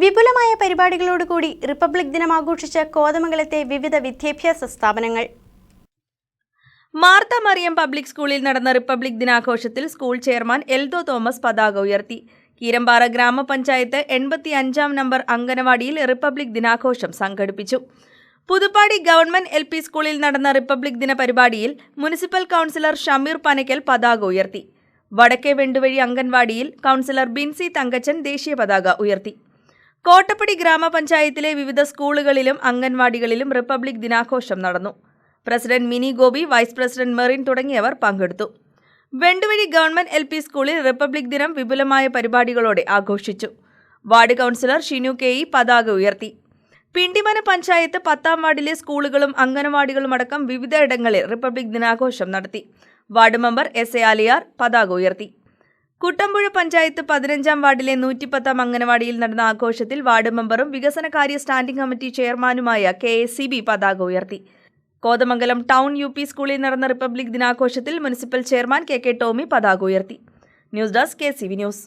വിപുലമായ പരിപാടികളോടുകൂടി റിപ്പബ്ലിക് ദിനം ആഘോഷിച്ച കോതമംഗലത്തെ വിവിധ വിദ്യാഭ്യാസ സ്ഥാപനങ്ങൾ. മാർത്ത മറിയം പബ്ലിക് സ്കൂളിൽ നടന്ന റിപ്പബ്ലിക് ദിനാഘോഷത്തിൽ സ്കൂൾ ചെയർമാൻ എൽദോ തോമസ് പതാക ഉയർത്തി. കീരമ്പാറ ഗ്രാമപഞ്ചായത്ത് എൺപത്തി അഞ്ചാം നമ്പർ അംഗനവാടിയിൽ റിപ്പബ്ലിക് ദിനാഘോഷം സംഘടിപ്പിച്ചു. പുതുപ്പാടി ഗവൺമെന്റ് എൽ പി സ്കൂളിൽ നടന്ന റിപ്പബ്ലിക് ദിന പരിപാടിയിൽ മുനിസിപ്പൽ കൗൺസിലർ ഷമീർ പനക്കൽ പതാക ഉയർത്തി. വടക്കേ വെണ്ടുവഴി അംഗൻവാടിയിൽ കൗൺസിലർ ബിൻസി തങ്കച്ചൻ ദേശീയ പതാക ഉയർത്തി. കോട്ടപ്പടി ഗ്രാമപഞ്ചായത്തിലെ വിവിധ സ്കൂളുകളിലും അംഗൻവാടികളിലും റിപ്പബ്ലിക് ദിനാഘോഷം നടന്നു. President Mini Gopi vice president Merin തുടങ്ങിയവർ പങ്കെടുത്തു. വെണ്ടുവഴി ഗവൺമെന്റ് എൽ പി സ്കൂളിൽ റിപ്പബ്ലിക് ദിനം വിപുലമായ പരിപാടികളോടെ ആഘോഷിച്ചു. Ward councillor Shinu K E പതാക ഉയർത്തി. പിണ്ടിമന പഞ്ചായത്ത് പത്താം വാർഡിലെ സ്കൂളുകളും അംഗനവാടികളും അടക്കം വിവിധയിടങ്ങളിൽ റിപ്പബ്ലിക് ദിനാഘോഷം നടത്തി. Ward member S A Aliyar പതാക ഉയർത്തി. കുട്ടമ്പുഴ പഞ്ചായത്ത് പതിനഞ്ചാം വാർഡിലെ നൂറ്റിപ്പത്താം അംഗനവാടിയിൽ നടന്ന ആഘോഷത്തിൽ വാർഡ് മെമ്പറും വികസനകാര്യ സ്റ്റാൻഡിംഗ് കമ്മിറ്റി ചെയർമാനുമായ കെ എസ് സി ബി പതാക ഉയർത്തി. കോതമംഗലം ടൗൺ യു പി സ്കൂളിൽ നടന്ന republic ദിനാഘോഷത്തിൽ municipal chairman K K Tomy പതാക ഉയർത്തി. News desk K C V news.